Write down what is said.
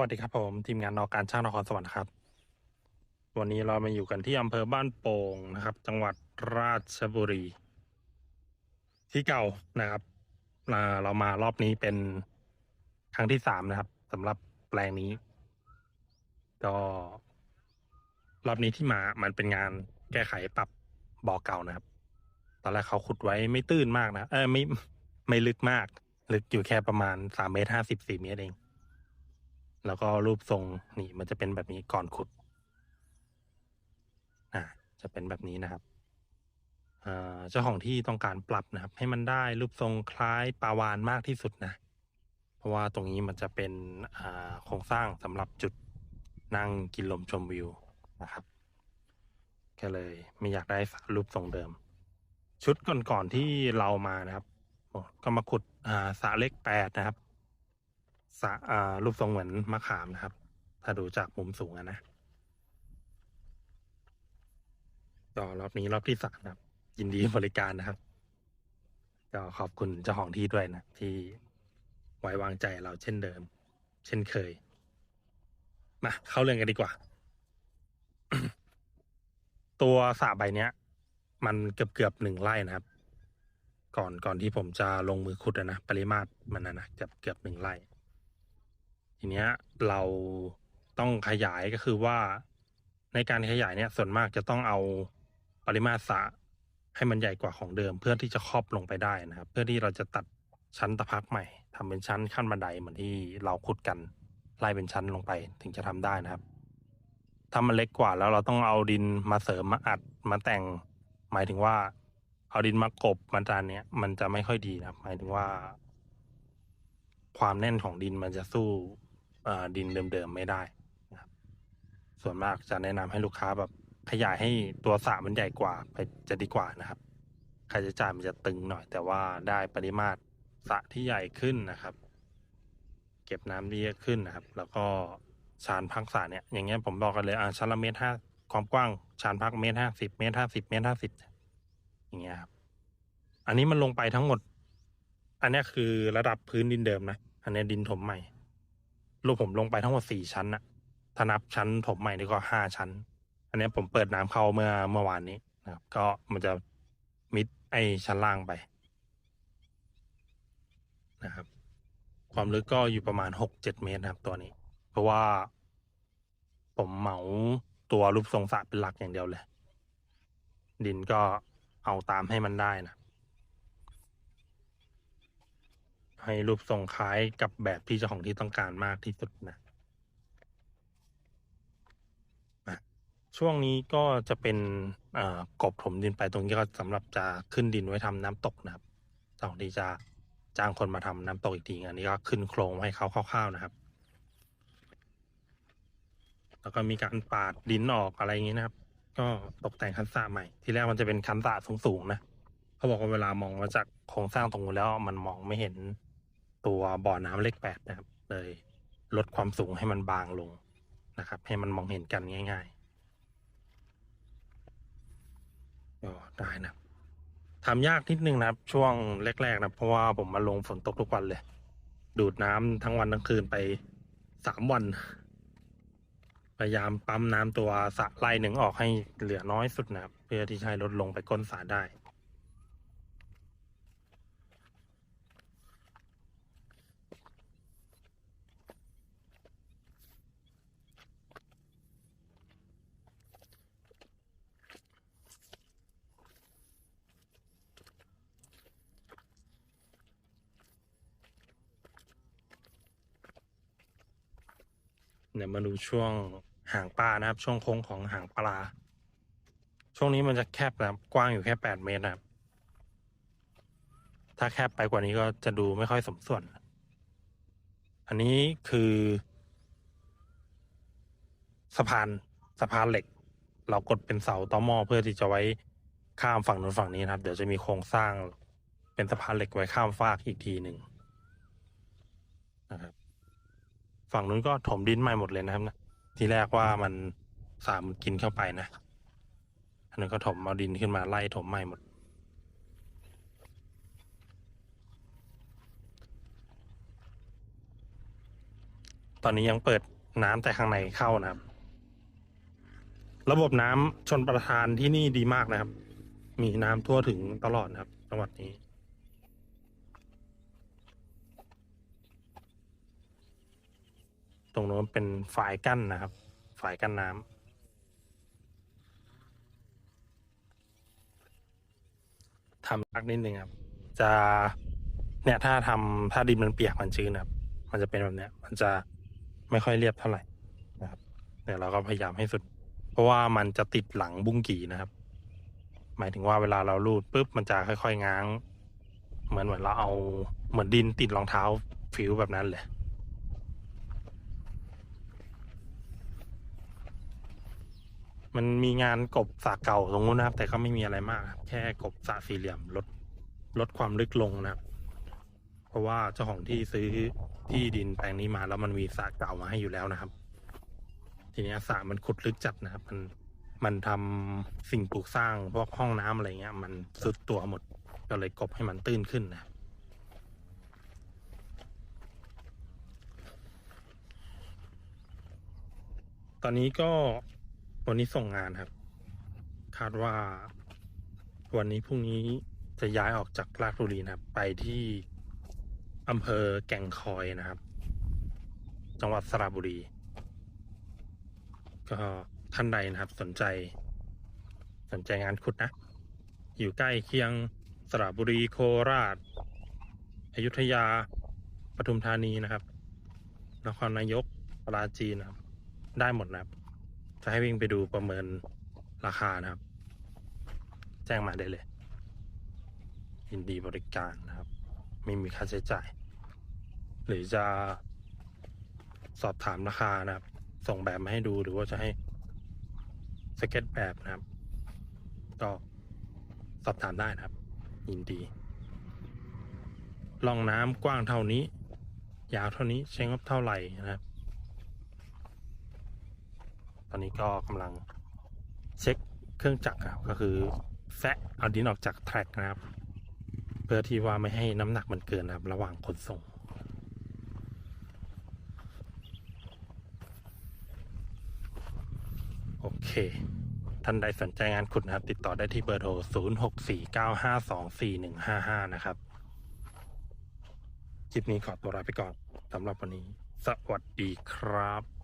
วัสดีครับผมทีมงานนอการช่างนครสวรรค์ครับ วันนี้เรามาอยู่กันที่อำเภอบ้านโป่งนะครับ จังหวัดราชบุรี ที่เก่านะครับเรามารอบนี้เป็นครั้งที่สามนะครับสำหรับแปลงนี้ ก็รอบนี้ที่มามันเป็นงานแก้ไขปรับบ่อเก่านะครับ ตอนแรกเขาขุดไว้ไม่ตื้นมากนะเออไม่ไม่ลึกมาก ลึกอยู่แค่ประมาณสามเมตรห้าสิบสี่เมตรเอง แล้วก็รูปทรงนี่มันจะเป็นแบบนี้ก่อนขุดอ่าจะเป็นแบบนี้นะครับเจ้าของที่ต้องการปรับนะครับ ให้มันได้รูปทรงคล้ายปลาวานมากที่สุดนะ เพราะว่าตรงนี้มันจะเป็นโครงสร้างสำหรับจุดนั่งกินลมชมวิวนะครับก็เลยไม่อยากได้รูปทรงเดิม ชุดก่อนๆที่เรามานะครับ ก็มาขุดอ่าสระเล็กแปดนะครับ สะรูปทรงเหมือนมะขามนะครับ ถ้าดูจากมุมสูงอะนะก็รอบนี้รอบที่สามนะครับ ยินดีบริการนะครับ ก็ขอบคุณเจ้าของที่ด้วยนะ ที่ไว้วางใจเราเช่นเดิม เช่นเคย มาเข้าเรื่องกันดีกว่า ตัวสระใบเนี้ย มันเกือบเกือบหนึ่งไร่นะครับ ก่อนก่อนที่ผมจะลงมือขุดนะปริมาตรมันนะนะเกือบเกือบหนึ่งไร่ ทีเนี้ยเราต้องขยายก็คือว่าในการขยายเนี่ยส่วนมากจะต้องเอาปริมาตรสะให้มันใหญ่กว่าของเดิม เพื่อที่จะครอบลงไปได้นะครับ เพื่อที่เราจะตัดชั้นตะพักใหม่ทำเป็นชั้นขั้นบันไดเหมือนที่เราขุดกันไล่เป็นชั้นลงไปถึงจะทำได้นะครับ ถ้ามันเล็กกว่าแล้วเราต้องเอาดินมาเสริมมาอัดมาแต่ง หมายถึงว่า เอาดินมากบมันจานเนี้ยมันจะไม่ค่อยดีนะครับ หมายถึงว่า ความแน่นของดินมันจะสู้ ดินเดิมๆไม่ได้นะครับส่วนมากจะแนะนำให้ลูกค้าแบบขยายให้ตัวสระมันใหญ่กว่าไปจะดีกว่านะครับค่าใช้จ่ายมันจะตึงหน่อย แต่ว่าได้ปริมาตรสระที่ใหญ่ขึ้นนะครับ เก็บน้ำได้เยอะขึ้นนะครับ แล้วก็ชานพักสระเนี่ย อย่างเงี้ยผมบอกกันเลยอ่าชั้นละเมตรห้าความกว้างชานพักเมตรห้าสิบเมตรห้าสิบเมตรห้าสิบอย่างเงี้ยครับ อันนี้มันลงไปทั้งหมด อันเนี้ยคือระดับพื้นดินเดิมนะ อันเนี้ยดินถมใหม่ ลูกผมลงไปทั้งหมดสี่ชั้นนะถ้านับชั้นถมใหม่นี่ก็ห้าชั้น อันนี้ผมเปิดน้ำเข้าเมื่อเมื่อวานนี้นะครับ ก็มันจะมิดไอชั้นล่างไปนะครับ ความลึกก็อยู่ประมาณหกเจ็ดเมตรนะครับ ตัวนี้ เพราะว่าผมเหมาตัวรูปทรงสระเป็นหลักอย่างเดียวเลย ดินก็เอาตามให้มันได้นะ ให้รูปทรงคล้ายกับแบบที่เจ้าของที่ต้องการมากที่สุดนะช่วงนี้ก็จะเป็นกบถมดินไปตรงนี้ก็สำหรับจะขึ้นดินไว้ทำน้ำตกนะครับเจ้าของที่จะจ้างคนมาทำน้ำตกอีกทีอันนี้ก็ขึ้นโครงให้เขาคร่าวๆนะครับ แล้วก็มีการปาดดินออกอะไรอย่างนี้นะครับ ก็ตกแต่งคันสระใหม่ ที่แรกมันจะเป็นคันสระสูงๆนะเขาบอกว่าเวลามองมาจากโครงสร้างตรงนู้นแล้วมันมองไม่เห็น ตัวบ่อน้ำเลขแปดนะครับ เลยลดความสูงให้มันบางลงนะครับ ให้มันมองเห็นกันง่ายๆก็ได้นะทำยากนิดนึงนะครับ ช่วงแรกๆนะเพราะว่าผมมาลงฝนตกทุกวันเลย ดูดน้ำทั้งวันทั้งคืนไปสามวัน พยายามปั๊มน้ำตัวสระไล่หนึ่งออกให้เหลือน้อยสุดนะครับ เพื่อที่จะให้ลดลงไปก้นสระได้ เดี๋ยวมาดูช่วงหางปลานะครับ ช่วงโค้งของหางปลา ช่วงนี้มันจะแคบนะครับ กว้างอยู่แค่แปดเมตรนะครับ ถ้าแคบไปกว่านี้ก็จะดูไม่ค่อยสมส่วน อันนี้คือสะพานสะพานเหล็ก เรากดเป็นเสาตอหม้อเพื่อที่จะไว้ข้ามฝั่งนู้นฝั่งนี้นะครับ เดี๋ยวจะมีโครงสร้างเป็นสะพานเหล็กไว้ข้ามฟากอีกทีหนึ่งนะครับ ฝั่งนู้นก็ถมดินใหม่หมดเลยนะครับนะทีแรกว่ามันสามกินเข้าไปนะอันนั้นก็ถมเอาดินขึ้นมาไล่ถมใหม่หมด ตอนนี้ยังเปิดน้ำแต่ข้างในเข้านะครับ ระบบน้ำชนประทานที่นี่ดีมากนะครับ มีน้ำทั่วถึงตลอดนะครับจังหวัดนี้ รงโน้นเป็นฝายกั้นนะครับ ฝายกั้นน้ำทำยากนิดนึงครับ จะเนี่ยถ้าทำถ้าดินมันเปียกมันชื้นนะครับ มันจะเป็นแบบเนี้ย มันจะไม่ค่อยเรียบเท่าไหร่นะครับเนี่ยเราก็พยายามให้สุด เพราะว่ามันจะติดหลังบุ้งกี่นะครับ หมายถึงว่าเวลาเราลูดปุ๊บมันจะค่อยๆง้าง เหมือนเหมือนเราเอาเหมือนดินติดรองเท้าฟิวแบบนั้นเลย มันมีงานกบสระเก่าตรงนู้นนะครับ แต่ก็ไม่มีอะไรมากครับแค่กบสระสี่เหลี่ยมลดลดความลึกลงนะครับ เพราะว่าเจ้าของที่ซื้อที่ดินแปลงนี้มา แล้วมันมีสระเก่ามาให้อยู่แล้วนะครับ ทีนี้สระมันขุดลึกจัดนะครับ มันมันทำสิ่งปลูกสร้างพวกห้องน้ำอะไรเงี้ย มันสุดตัวหมดก็เลยกบให้มันตื้นขึ้นนะครับตอนนี้ก็ วันนี้ส่งงานครับ คาดว่า วันนี้พรุ่งนี้จะย้ายออกจากราชบุรีนะครับ ไปที่อำเภอแก่งคอยนะครับ จังหวัดสระบุรี ก็ท่านใดนะครับ สนใจ สนใจงานขุดนะ อยู่ใกล้เคียงสระบุรีโคราชอยุธยาปทุมธานีนะครับ นครนายกปราจีนนะครับ ได้หมดนะครับ จะให้วิ่งไปดูประเมินราคานะครับ แจ้งมาได้เลย ยินดีบริการนะครับ ไม่มีค่าใช้จ่าย หรือจะสอบถามราคานะครับ ส่งแบบมาให้ดูหรือว่าจะให้สเก็ตแบบนะครับ ก็สอบถามได้นะครับ ยินดีล่องน้ำกว้างเท่านี้ ยาวเท่านี้ใช้งบเท่าไหร่นะครับ ตอนนี้ก็กำลังเช็คเครื่องจักรครับก็คือแซะเอาดินออกจากแทร็กนะครับ เพื่อที่ว่าไม่ให้น้ำหนักมันเกินนะครับ ระหว่างขนส่งโอเค ท่านใดสนใจงานขุดนะครับ ติดต่อได้ที่เบอร์โทร 0649524155 นะครับ คลิปนี้ขอตัวลาไปก่อนสำหรับวันนี้ สวัสดีครับ